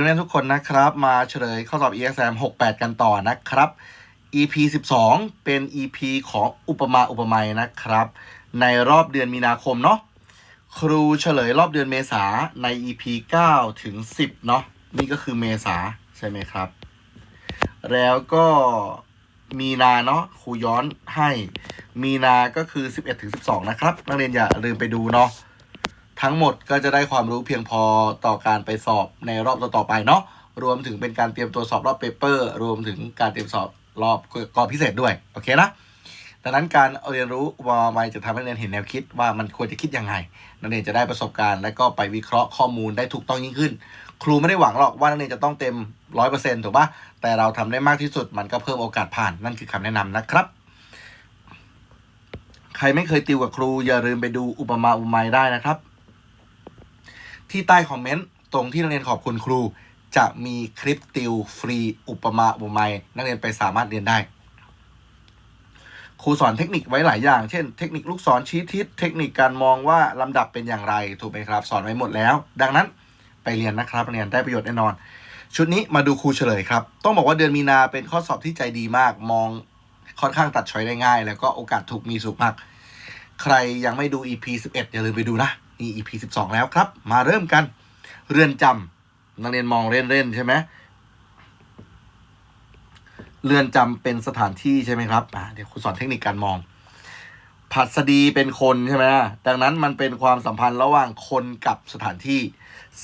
นักเรียนทุกคนนะครับมาเฉลยข้อสอบ EXAM 68 กันต่อนะครับ EP 12 เป็น EP ของอุปมาอุปไมยนะครับ ในรอบเดือนมีนาคมเนาะครูเฉลยรอบเดือนเมษาใน EP 9 ถึง 10 เนาะนี่ก็คือเมษาใช่ไหมครับ แล้วก็มีนาเนาะครูย้อนให้มีนาก็คือ 11 ถึง 12 นะครับ นักเรียนอย่าลืมไปดูเนาะ ทั้งหมดก็จะได้ความรู้เพียงพอต่อการไปสอบในรอบต่อๆไปเนาะรวมถึงเป็นการเตรียมตัวสอบรอบเปเปอร์ รวมถึงการเตรียมสอบรอบกอพิเศษด้วยโอเคนะดังนั้นการเรียนรู้อุปมาอุปไมยจะทำให้นักเรียนเห็นแนวคิดว่ามันควรจะคิดยังไง นักเรียนจะได้ประสบการณ์ และก็ไปวิเคราะห์ข้อมูลได้ถูกต้องยิ่งขึ้น ครูไม่ได้หวังหรอกว่านักเรียนจะต้องเต็มร้อยเปอร์เซ็นต์ถูกปะแต่เราทำได้มากที่สุดมันก็เพิ่มโอกาสผ่านนั่นคือคำแนะนำนะครับ ใครไม่เคยติวกับครูอย่าลืมไปดูอุปมาอุปไมยได้นะครับ ที่ใต้คอมเมนต์ตรงที่นักเรียนขอบคุณครู จะมีคลิปติวฟรีอุปมาอุปไมยนักเรียนไปสามารถเรียนได้ ครูสอนเทคนิคไว้หลายอย่าง เช่น เทคนิคลูกศรชี้ทิศเทคนิคการมองว่าลำดับเป็นอย่างไรถูกไหมครับ สอนไว้หมดแล้ว ดังนั้นไปเรียนนะครับเรียนได้ประโยชน์แน่นอน ชุดนี้มาดูครูเฉลยครับ ต้องบอกว่าเดือนมีนาเป็นข้อสอบที่ใจดีมาก มองค่อนข้างตัดช้อยได้ง่าย แล้วก็โอกาสถูกมีสูงมาก ใครยังไม่ดู EP 11 อย่าลืมไปดูนะ นี่ EP 12 แล้วครับ มาเริ่มกัน เรือนจำนักเรียนมองเล่นๆใช่ไหมเรือนจำเป็นสถานที่ใช่ไหมครับเดี๋ยวครูสอนเทคนิคการมอง ผัสดีเป็นคนใช่ไหมดังนั้นมันเป็นความสัมพันธ์ระหว่างคนกับสถานที่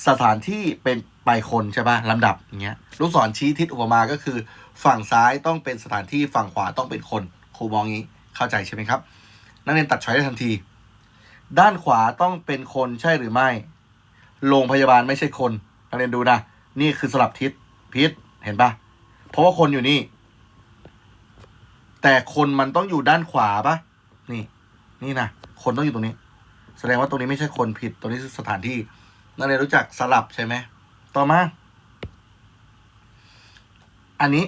สถานที่เป็นไปคนใช่ปะลำดับอย่างเงี้ย ลูกศรชี้ทิศอุปมาก็คือ ฝั่งซ้ายต้องเป็นสถานที่ฝั่งขวาต้องเป็นคน ครูมองงี้เข้าใจใช่ไหมครับ นักเรียนตัดช้อยได้ทันที ด้านขวาต้องเป็นคนใช่หรือไม่ โรงพยาบาลไม่ใช่คนนักเรียนดูนะ นี่คือสลับทิศพิษเห็นปะเพราะว่าคนอยู่นี่ แต่คนมันต้องอยู่ด้านขวาปะนี่ นี่นะคนต้องอยู่ตรงนี้ แสดงว่าตรงนี้ไม่ใช่คนผิดตรงนี้คือสถานที่นักเรียนรู้จักสลับใช่ไหมต่อมา อันนี้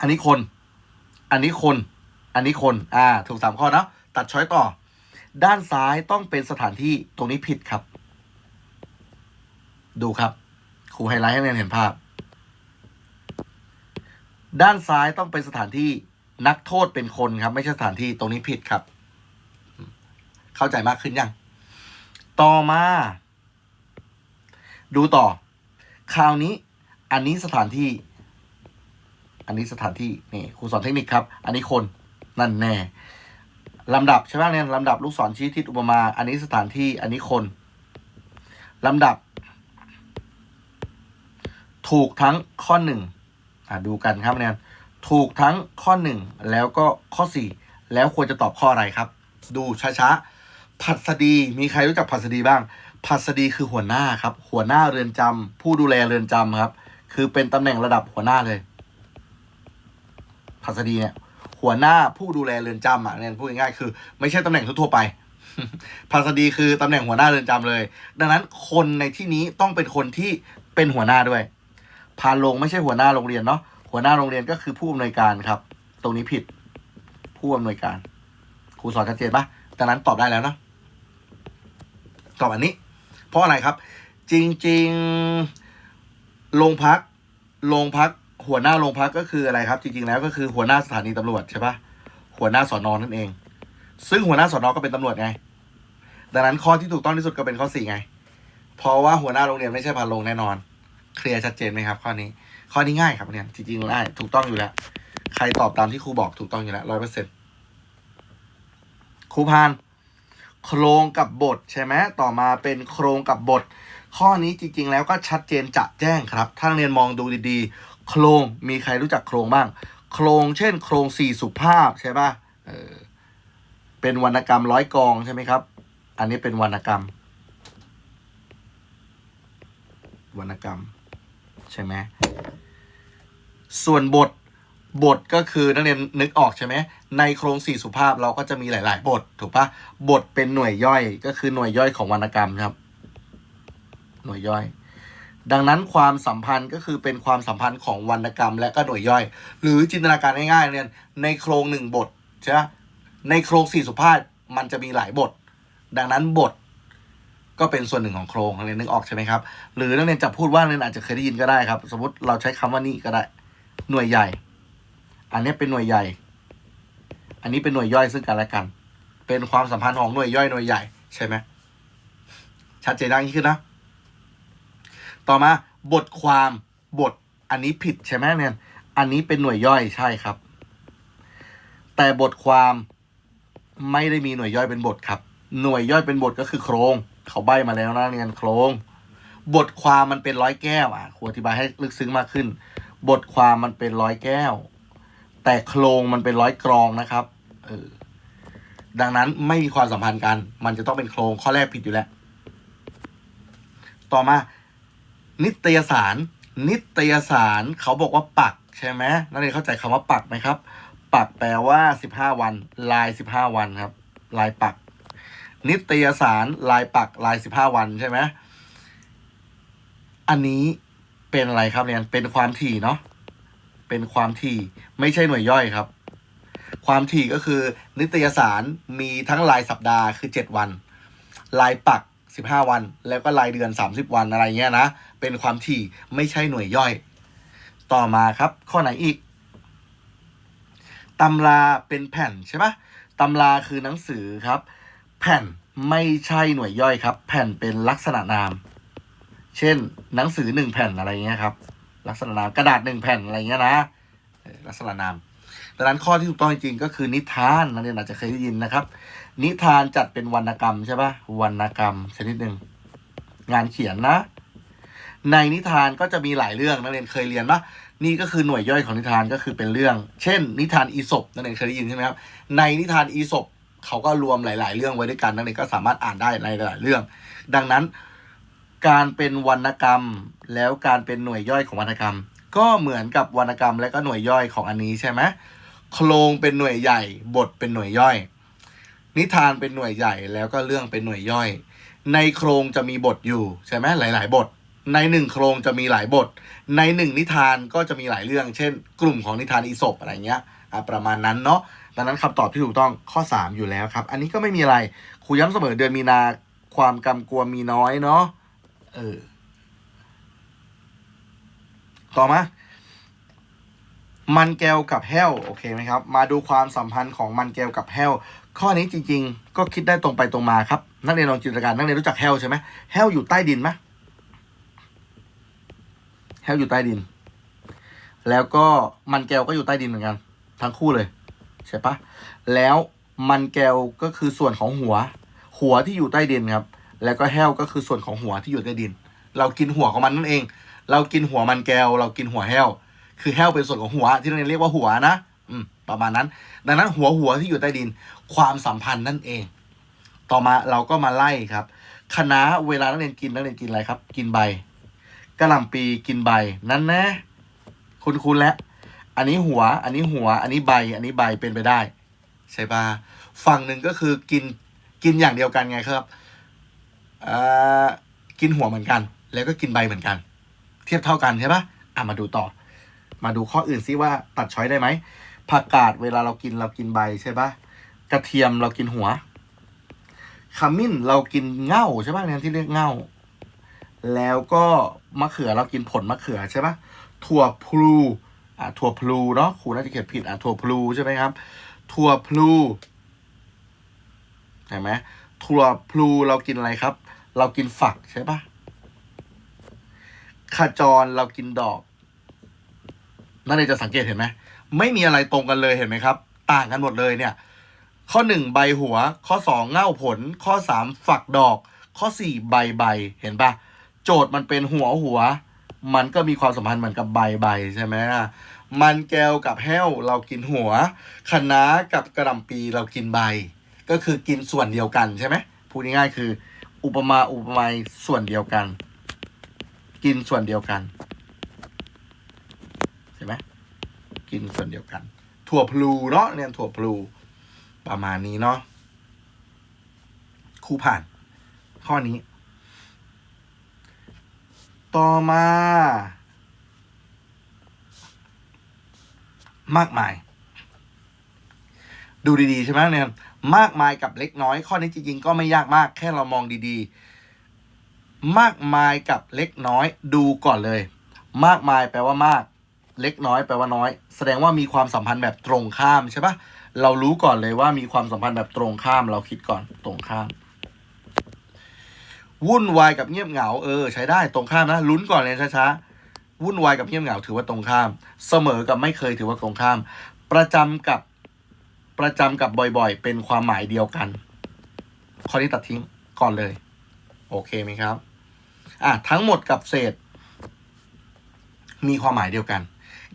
อันนี้คน อันนี้คน อันนี้คน อ่า ถูกสามข้อนะตัดช้อยต่อ ด้านซ้ายต้องเป็นสถานที่ตรงนี้ผิดครับ ดูครับ ครูไฮไลท์ให้นักเรียนเห็นภาพ ด้านซ้ายต้องเป็นสถานที่นักโทษเป็นคนครับ ไม่ใช่สถานที่ตรงนี้ผิดครับ เข้าใจมากขึ้นยัง ต่อมา ดูต่อ คราวนี้ อันนี้สถานที่ อันนี้สถานที่นี่ครูสอนเทคนิคครับ อันนี้คนนั่นแน่ ลำดับใช่ไหมเนี่ยลำดับลูกศรชี้ทิศอุปมา อันนี้สถานที่อันนี้คนลำดับ ถูกทั้งข้อหนึ่งอ่าดูกันครับเนี่ยถูกทั้งข้อหนึ่งแล้วก็ข้อสี่แล้วควรจะตอบข้ออะไรครับ ดูช้าๆผัสดีมีใครรู้จักผัสดีบ้างผัสดีคือหัวหน้าครับ หัวหน้าเรือนจำผู้ดูแลเรือนจำครับ คือเป็นตำแหน่งระดับหัวหน้าเลยผัสดีเนี่ย หัวหน้าผู้ดูแลเรือนจำอะเนี่ยพูดง่ายๆคือ ไม่ใช่ตำแหน่งทั่วไปผัสดีคือตำแหน่งหัวหน้าเรือนจำเลย ดังนั้นคนในที่นี้ต้องเป็นคนที่เป็นหัวหน้าด้วยพานลงไม่ใช่หัวหน้าโรงเรียนเนาะหัวหน้าโรงเรียนก็คือผู้อำนวยการครับ ตรงนี้ผิด ผู้อำนวยการครูสอนชัดเจนปะดังนั้นตอบได้แล้วนะตอบอันนี้ เพราะอะไรครับ จริงๆโรงพักโรงพัก หัวหน้าโรงพักก็คืออะไรครับ จริงๆแล้วก็คือหัวหน้าสถานีตำรวจใช่ปะหัวหน้าสอนอนนั่นเอง ซึ่งหัวหน้าสอนอก็เป็นตำรวจไง ดังนั้นข้อที่ถูกต้องที่สุดก็เป็นข้อสี่ไง เพราะว่าหัวหน้าโรงเรียนไม่ใช่พานโรงแน่นอน เคลียร์ชัดเจนไหมครับ ข้อนี้ ข้อนี้ง่ายครับเนี่ยจริงๆง่ายถูกต้องอยู่แล้ว ใครตอบตามที่ครูบอกถูกต้องอยู่แล้วร้อยเปอร์เซ็นต์ครูพานโครงกับบทใช่ไหมต่อมาเป็นโครงกับบท ข้อนี้จริงๆ แล้วก็ชัดเจนจะแจ้งครับ ถ้าเรียนมองดูดีๆ โครงมีใครรู้จักโครงบ้าง โครงเช่น โครงสี่สุภาพใช่ป่ะเออเป็นวรรณกรรมร้อยกองใช่ไหมครับ อันนี้เป็นวรรณกรรม วรรณกรรม ใช่ไหมส่วนบทบทก็คือนักเรียนนึกออกใช่ไหมในโครงสี่สุภาพเราก็จะมีหลาย ๆ บทถูกปะบทเป็นหน่วยย่อยก็คือหน่วยย่อยของวรรณกรรมครับ หน่วยย่อย ดังนั้นความสัมพันธ์ก็คือเป็นความสัมพันธ์ของวรรณกรรมและก็หน่วยย่อย หรือจินตนาการง่ายๆเนี่ยในโครงหนึ่งบทใช่ไหมในโครงสี่สุภาพมันจะมีหลายบท ดังนั้นบทก็เป็นส่วนหนึ่งของโครงนักเรียนนึกออกใช่ไหมครับ หรือนักเรียนจะพูดว่านักเรียนอาจจะเคยได้ยินก็ได้ครับ สมมติเราใช้คำว่านี่ก็ได้ หน่วยใหญ่ อันนี้เป็นหน่วยใหญ่ อันนี้เป็นหน่วยย่อยซึ่งกันและกัน เป็นความสัมพันธ์ของหน่วยย่อยหน่วยใหญ่ใช่ไหมชัดเจนดังขึ้นนะ ต่อมาบทความบทอันนี้ผิดใช่ไหมเนี่ย อันนี้เป็นหน่วยย่อยใช่ครับ แต่บทความไม่ได้มีหน่วยย่อยเป็นบทครับ หน่วยย่อยเป็นบทก็คือโครง เขาใบมาแล้วนะเรียนโครง บทความมันเป็นร้อยแก้วอะครูอธิบายให้ลึกซึ้งมากขึ้น บทความมันเป็นร้อยแก้ว แต่โครงมันเป็นร้อยกรองนะครับเออดังนั้นไม่มีความสัมพันธ์กัน มันจะต้องเป็นโครงข้อแรกผิดอยู่แล้ว ต่อมา นิตยสาร นิตยสารเขาบอกว่าปักใช่ไหมนักเรียนเข้าใจคำว่าปักไหมครับ ปักแปลว่าสิบห้าวัน ลายสิบห้าวันครับ ลายปัก นิตยสารลายปักลายสิบห้าวันใช่ไหมอันนี้เป็นอะไรครับเรียนเป็นความถี่เนาะเป็นความถี่ไม่ใช่หน่วยย่อยครับ ความถี่ก็คือนิตยสารมีทั้งรายสัปดาห์คือเจ็ดวัน ลายปัก สิบห้าวัน แล้วก็รายเดือนสามสิบวันอะไรเงี้ยนะ เป็นความถี่ไม่ใช่หน่วยย่อย ต่อมาครับ ข้อไหนอีกตำราเป็นแผ่นใช่ปะตำราคือหนังสือครับ แผ่นไม่ใช่หน่วยย่อยครับ แผ่นเป็นลักษณะนาม เช่น หนังสือหนึ่งแผ่นอะไรเงี้ยครับ ลักษณะนามกระดาษหนึ่งแผ่นอะไรเงี้ยนะลักษณะนามดังนั้นข้อที่ถูกต้องจริงๆก็คือนิทานนักเรียนอาจจะเคยได้ยินนะครับ นิทานจัดเป็นวรรณกรรมใช่ปะวรรณกรรมชนิดหนึ่งงานเขียนนะ ในนิทานก็จะมีหลายเรื่องนักเรียนเคยเรียนปะนี่ก็คือหน่วยย่อยของนิทานก็คือเป็นเรื่อง เช่น นิทานอีสปนักเรียนเคยได้ยินใช่ไหมครับในนิทานอีสปเขาก็รวมหลาย ๆ เรื่องไว้ด้วยกันนักเรียนก็สามารถอ่านได้ในหลายเรื่อง ดังนั้น การเป็นวรรณกรรม แล้วการเป็นหน่วยย่อยของวรรณกรรม ก็เหมือนกับวรรณกรรมและก็หน่วยย่อยของอันนี้ใช่ไหมโครงเป็นหน่วยใหญ่ บทเป็นหน่วยย่อย นิทานเป็นหน่วยใหญ่แล้วก็เรื่องเป็นหน่วยย่อย ในโครงจะมีบทอยู่ใช่ไหมหลาย ๆ บท ในหนึ่งโครงจะมีหลายบท ในหนึ่งนิทานก็จะมีหลายเรื่อง เช่น กลุ่มของนิทานอีสปอะไรเงี้ยประมาณนั้นเนาะดังนั้นคำตอบที่ถูกต้องข้อ 3 อยู่แล้วครับ อันนี้ก็ไม่มีอะไรครูย้ำเสมอเดือนมีนาความกำกวมมีน้อยเนาะเออต่อมา มันแก้วกับแห้วโอเคไหมครับ มาดูความสัมพันธ์ของมันแก้วกับแห้ว ข้อนี้จริง ๆ ก็คิดได้ตรงไปตรงมาครับ นักเรียนลองจินตนาการนักเรียนรู้จักแห้วใช่ไหมแห้วอยู่ใต้ดินไหมแห้วอยู่ใต้ดิน แล้วก็มันแก้วก็อยู่ใต้ดินเหมือนกัน ทั้งคู่เลยใช่ปะแล้วมันแก้วก็คือส่วนของหัว หัวที่อยู่ใต้ดินครับ แล้วก็แห้วก็คือส่วนของหัวที่อยู่ใต้ดิน เรากินหัวของมันนั่นเอง เรากินหัวมันแก้ว เรากินหัวแห้วคือแห้วเป็นส่วนของหัวที่เราเรียกว่าหัวนะ ประมาณนั้น ดังนั้นหัวหัวที่อยู่ใต้ดิน ความสัมพันธ์นั่นเอง ต่อมาเราก็มาไล่ครับคณะเวลานักเรียนกินนักเรียนกินอะไรครับ กินใบกระหล่ำปีกินใบนั่นนะคุณคุณแล้วอันนี้หัว อันนี้หัว อันนี้ใบ อันนี้ใบเป็นไปได้ใช่ปะฝั่งหนึ่งก็คือกินกินอย่างเดียวกันไงครับอ่ากินหัวเหมือนกัน แล้วก็กินใบเหมือนกัน เทียบเท่ากันใช่ปะอะมาดูต่อ มาดูข้ออื่นซิว่าตัดช้อยได้ไหม ผักกาดเวลาเรากินเรากินใบใช่ปะกระเทียมเรากินหัวขมิ้นเรากินเง่าใช่ปะเนี่ยที่เรียกเง่า แล้วก็มะเขือเรากินผลมะเขือใช่ปะถั่วพลูอ่าถั่วพลูเนาะครูน่าจะเขียนผิดอ่าถั่วพลูใช่ไหมครับ ถั่วพลูเห็นไหมถั่วพลูเรากินอะไรครับ เรากินฝักใช่ปะขจรเรากินดอกนั่นเองจะสังเกตเห็นไหม ไม่มีอะไรตรงกันเลยเห็นไหมครับ ต่างกันหมดเลยเนี่ย ข้อหนึ่งใบหัว ข้อสองเง่าผล ข้อสามฝักดอก ข้อสี่ใบใบเห็นปะโจทย์มันเป็นหัวหัว มันก็มีความสัมพันธ์เหมือนกับใบใบใช่ไหมล่ะมันแก้วกับแห้วเรากินหัวคะน้ากับกระหล่ำปีเรากินใบ ก็คือกินส่วนเดียวกันใช่ไหมพูดง่ายๆคือ อุปมาอุปไมยส่วนเดียวกัน กินส่วนเดียวกันเห็นไหม กินส่วนเดียวกัน ถั่วพลูเนาะเรียนถั่วพลู ประมาณนี้เนาะครูผ่าน ข้อนี้ ต่อมา มากมาย ดูดีๆ ใช่ไหมเนี่ยมากมายกับเล็กน้อย ข้อนี้จริงๆก็ไม่ยากมาก แค่เรามองดีๆ มากมายกับเล็กน้อย ดูก่อนเลย มากมายแปลว่ามาก เล็กน้อยแปลว่าน้อย แสดงว่ามีความสัมพันธ์แบบตรงข้ามใช่ปะเรารู้ก่อนเลยว่ามีความสัมพันธ์แบบตรงข้าม เราคิดก่อนตรงข้าม วุ่นวายกับเงียบเหงาเออ ใช้ได้ตรงข้ามนะลุ้นก่อนเลยช้าๆวุ่นวายกับเงียบเหงาถือว่าตรงข้าม เสมอกับไม่เคยถือว่าตรงข้าม ประจำกับประจำกับบ่อยๆ เป็นความหมายเดียวกันข้อนี้ตัดทิ้งก่อนเลย โอเคไหมครับ อะทั้งหมดกับเศษ มีความหมายเดียวกัน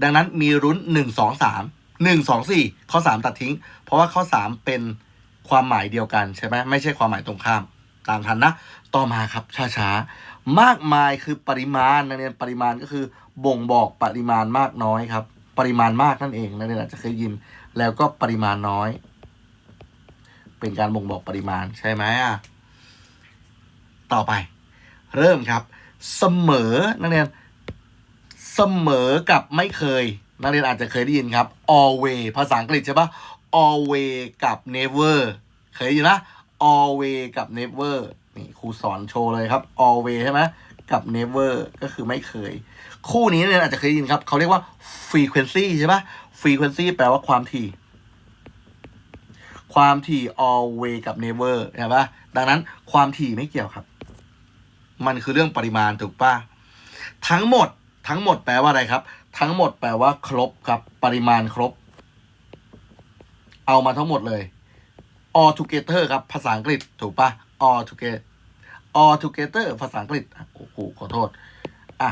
ดังนั้นมีรุ้นหนึ่งสองสามหนึ่งสองสี่ข้อสามตัดทิ้ง เพราะว่าข้อสามเป็นความหมายเดียวกันใช่ไหมไม่ใช่ความหมายตรงข้าม ตามทันนะ ต่อมาครับช้าๆ มากมายคือปริมาณนักเรียนปริมาณก็คือ บ่งบอกปริมาณมากน้อยครับ ปริมาณมากนั่นเองนักเรียนอาจจะเคยยิน แล้วก็ปริมาณน้อย เป็นการบ่งบอกปริมาณใช่ไหมอะต่อไป เริ่มครับ เสมอนักเรียน เสมอกับไม่เคย นักเรียนอาจจะเคยได้ยินครับ always ภาษาอังกฤษใช่ปะ always กับ never เคยได้ยินนะ always กับ never นี่ครูสอนโชว์เลยครับ always ใช่ไหมกับ never ก็คือไม่เคย คู่นี้เนี่ยอาจจะเคยได้ยินครับ เขาเรียกว่า frequency ใช่ปะ frequency แปลว่าความถี่ ความถี่ always กับ never ใช่ปะดังนั้นความถี่ไม่เกี่ยวครับ มันคือเรื่องปริมาณถูกปะทั้งหมด ทั้งหมดแปลว่าอะไรครับ ทั้งหมดแปลว่า ครบครับปริมาณครบ เอามาทั้งหมดเลย all together ครับ ภาษาอังกฤษถูกปะ all together all together ภาษาอังกฤษโอ้โหขอโทษ อะ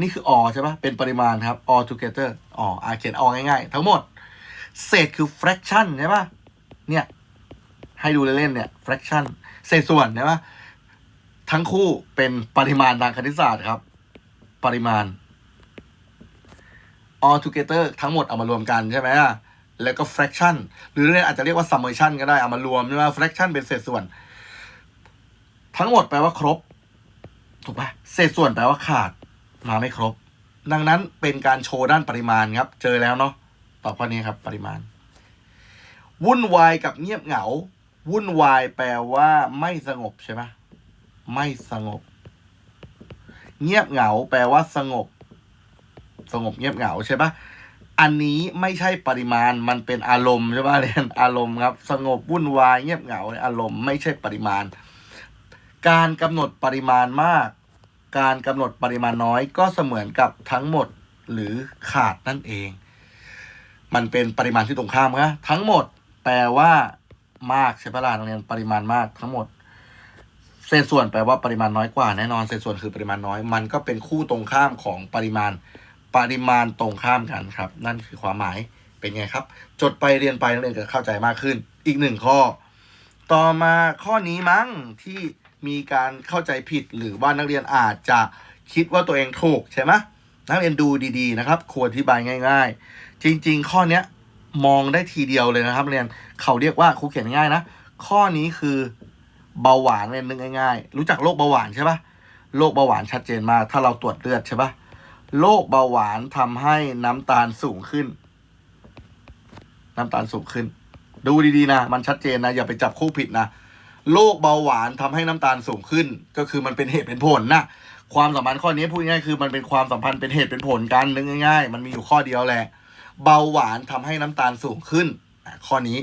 นี่คือ all ใช่ปะเป็นปริมาณครับ all together อ๋ออะเขียน all ง่ายๆ ทั้งหมด เศษคือ fraction ใช่ปะเนี่ย ให้ดูเล่นๆเนี่ย fraction เศษส่วนใช่ปะทั้งคู่เป็นปริมาณทางคณิตศาสตร์ครับ ปริมาณ all together ทั้งหมดเอามารวมกันใช่ไหมอะแล้วก็ fraction หรือเรียกอาจจะเรียกว่า summation ก็ได้เอามารวมใช่ไหม fraction เป็นเศษส่วน ทั้งหมดแปลว่าครบ ถูกปะเศษส่วนแปลว่าขาดมาไม่ครบ ดังนั้นเป็นการโชว์ด้านปริมาณครับ เจอแล้วเนาะตอบข้อนี้ครับ ปริมาณ วุ่นวายกับเงียบเหงา วุ่นวายแปลว่าไม่สงบใช่ไหมไม่สงบ เงียบเหงา แปลว่าสงบ สงบเงียบเหงาใช่ปะอันนี้ไม่ใช่ปริมาณมันเป็นอารมณ์ใช่ปะเรียนอารมณ์ครับ สงบวุ่นวายเงียบเหงาอารมณ์ไม่ใช่ปริมาณ การกำหนดปริมาณมาก การกำหนดปริมาณน้อยก็เสมือนกับทั้งหมดหรือขาดนั่นเอง มันเป็นปริมาณที่ตรงข้ามนะทั้งหมดแปลว่ามากใช่ปะล่ะโรงเรียนปริมาณมากทั้งหมด เศษส่วนแปลว่าปริมาณน้อยกว่าแน่นอนเศษส่วนคือปริมาณน้อย มันก็เป็นคู่ตรงข้ามของปริมาณปริมาณตรงข้ามกันครับ นั่นคือความหมายเป็นไงครับ จดไปเรียนไปนักเรียนจะเข้าใจมากขึ้น อีกหนึ่งข้อ ต่อมาข้อนี้มั้งที่มีการเข้าใจผิดหรือว่านักเรียนอาจจะคิดว่าตัวเองถูกใช่ไหมนักเรียนดูดีๆนะครับ ควรอธิบายง่าย ๆ จริง ๆ ข้อเนี้ยมองได้ทีเดียวเลยนะครับนักเรียนเขาเรียกว่าครูเขียนง่ายนะ ข้อนี้คือ เบาหวานเรียนนึกง่ายๆ รู้จักโรคเบาหวานใช่ปะโรคเบาหวานชัดเจนมาก ถ้าเราตรวจเลือดใช่ปะโรคเบาหวานทำให้น้ำตาลสูงขึ้น น้ำตาลสูงขึ้น ดูดีๆนะ มันชัดเจนนะ อย่าไปจับคู่ผิดนะโรคเบาหวานทำให้น้ำตาลสูงขึ้น ก็คือมันเป็นเหตุเป็นผลนะความสัมพันธ์ข้อนี้พูดง่ายคือมันเป็นความสัมพันธ์เป็นเหตุเป็นผลกันนึกง่าย ๆ มันมีอยู่ข้อเดียวแหละ เบาหวานทำให้น้ำตาลสูงขึ้นข้อนี้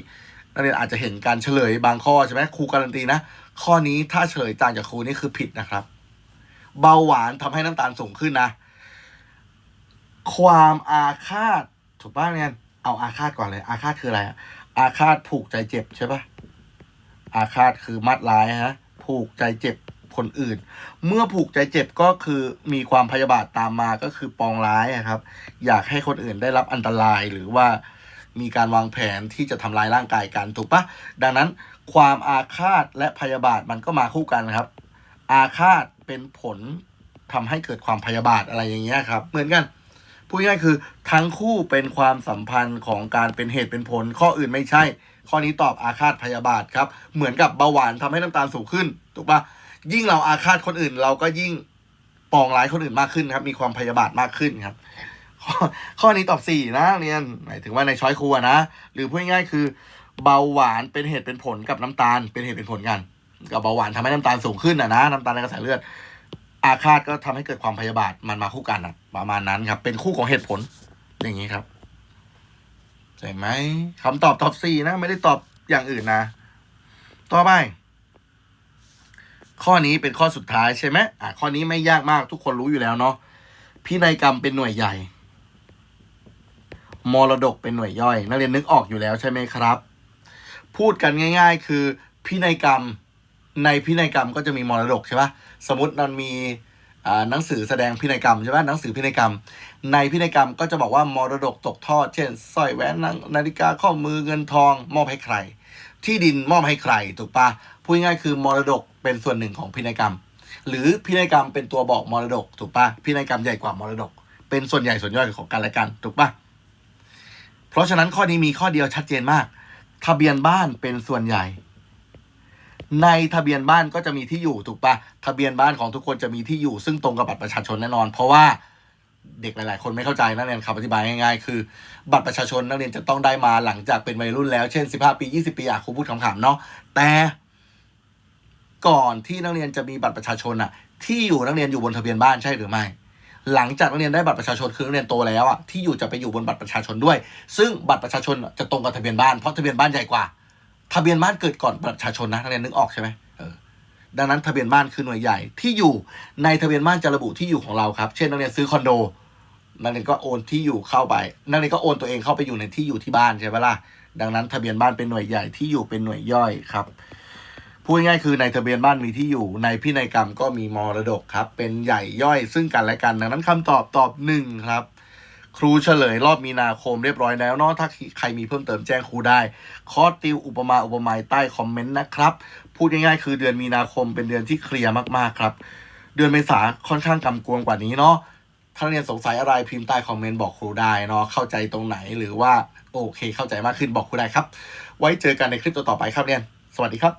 นักเรียนอาจจะเห็นการเฉลยบางข้อใช่ไหมครูการันตีนะ ข้อนี้ถ้าเฉลยต่างจากครูนี่คือผิดนะครับ เบาหวานทำให้น้ำตาลสูงขึ้นนะ ความอาฆาตถูกป่ะเนี่ยเอาอาฆาตก่อนเลย อาฆาตคืออะไรอาฆาตผูกใจเจ็บใช่ปะอาฆาตคือมัดร้ายฮะผูกใจเจ็บคนอื่น เมื่อผูกใจเจ็บก็คือมีความพยาบาทตามมาก็คือปองร้ายอะครับ อยากให้คนอื่นได้รับอันตรายหรือว่า มีการวางแผนที่จะทำลายร่างกายกันถูกปะดังนั้นความอาฆาตและพยาบาทมันก็มาคู่กันครับ อาฆาตเป็นผลทำให้เกิดความพยาบาทอะไรอย่างเงี้ยครับ เหมือนกันพูดง่ายๆคือทั้งคู่เป็นความสัมพันธ์ของการเป็นเหตุเป็นผล ข้ออื่นไม่ใช่ ข้อนี้ตอบอาฆาตพยาบาทครับ เหมือนกับเบาหวานทำให้น้ำตาลสูงขึ้นถูกปะยิ่งเราอาฆาตคนอื่น เราก็ยิ่งปองร้ายคนอื่นมากขึ้นครับ มีความพยาบาทมากขึ้นครับ ข้อข้อนี้ตอบสี่นะเรียนหมายถึงว่าในช้อยครูอะนะ หรือพูดง่ายๆคือ เบาหวานเป็นเหตุเป็นผลกับน้ำตาล เป็นเหตุเป็นผลกันกับเบาหวานทำให้น้ำตาลสูงขึ้นนะนะน้ำตาลในกระแสเลือด อาฆาตก็ทำให้เกิดความพยาบาทมันมาคู่กันนะประมาณนั้นครับ เป็นคู่ของเหตุผล อย่างนี้ครับใช่ไหมคำตอบตอบสี่นะ ไม่ได้ตอบอย่างอื่นนะ ต่อไปข้อนี้เป็นข้อสุดท้ายใช่ไหมอะข้อนี้ไม่ยากมากทุกคนรู้อยู่แล้วเนาะพินัยกรรมเป็นหน่วยใหญ่ มรดกเป็นหน่วยย่อย นักเรียนนึกออกอยู่แล้วใช่ไหมครับ พูดกันง่าย ๆ คือพินัยกรรมในพินัยกรรมก็จะมีมรดกใช่ปะสมมติมันมีหนังสือแสดงพินัยกรรมใช่ปะหนังสือพินัยกรรม ในพินัยกรรมก็จะบอกว่ามรดกตกทอด เช่นสร้อยแหวนนานาฬิกาข้อมือเงินทอง มอบให้ใคร ที่ดินมอบให้ใครถูกปะพูดง่ายคือมรดกเป็นส่วนหนึ่งของพินัยกรรม หรือพินัยกรรมเป็นตัวบอกมรดกถูกปะพินัยกรรมใหญ่กว่ามรดก เป็นส่วนใหญ่ส่วนย่อยของกันและกันถูกปะ ราะฉะนั้นข้อนี้มีข้อเดียวชัดเจนมาก ทะเบียนบ้านเป็นส่วนใหญ่ ในทะเบียนบ้านก็จะมีที่อยู่ถูกปะทะเบียนบ้านของทุกคนจะมีที่อยู่ ซึ่งตรงกับบัตรประชาชนแน่นอน เพราะว่าเด็กหลาย ๆ คนไม่เข้าใจนักเรียนคำอธิบายง่ายๆ คือ บัตรประชาชนนักเรียนจะต้องได้มาหลังจากเป็นวัยรุ่นแล้ว เช่น 15 ปี 20 ปีอะครูพูดขำๆเนาะ แต่ก่อนที่นักเรียนจะมีบัตรประชาชนอะที่อยู่นักเรียนอยู่บนทะเบียนบ้านใช่หรือไม่ หลังจากนักเรียนได้บัตรประชาชนคือนักเรียนโตแล้วอะที่อยู่จะไปอยู่บนบัตรประชาชนด้วย ซึ่งบัตรประชาชนจะตรงกับทะเบียนบ้านเพราะทะเบียนบ้านใหญ่กว่า ทะเบียนบ้านเกิดก่อนบัตรประชาชนนะนักเรียนนึกออกใช่ไหมเออดังนั้นทะเบียนบ้านคือหน่วยใหญ่ที่อยู่ในทะเบียนบ้านจะระบุที่อยู่ของเราครับ เช่นนักเรียนซื้อคอนโดนักเรียนก็โอนที่อยู่เข้าไปนักเรียนก็โอนตัวเองเข้าไปอยู่ในที่อยู่ที่บ้านใช่ไหมล่ะดังนั้นทะเบียนบ้านเป็นหน่วยใหญ่ที่อยู่เป็นหน่วยย่อยครับ พูดง่ายคือในทะเบียนบ้านมีที่อยู่ ในพินัยกรรมก็มีมรดกครับ เป็นใหญ่ย่อยซึ่งกันและกัน ดังนั้นคำตอบตอบหนึ่งครับ ครูเฉลยรอบมีนาคมเรียบร้อยแล้วเนาะถ้าใครมีเพิ่มเติมแจ้งครูได้ คอร์สติวอุปมาอุปไมยใต้คอมเมนต์นะครับ พูดง่ายๆคือเดือนมีนาคมเป็นเดือนที่เคลียร์มากๆครับ เดือนเมษาค่อนข้างกำกวงกว่านี้เนาะถ้านเรียนสงสัยอะไรพิมพ์ใต้คอมเมนต์บอกครูได้เนาะเข้าใจตรงไหนหรือว่าโอเค เข้าใจมากขึ้นบอกครูได้ครับ ไว้เจอกันในคลิปต่อๆไปครับเรียน สวัสดีครับ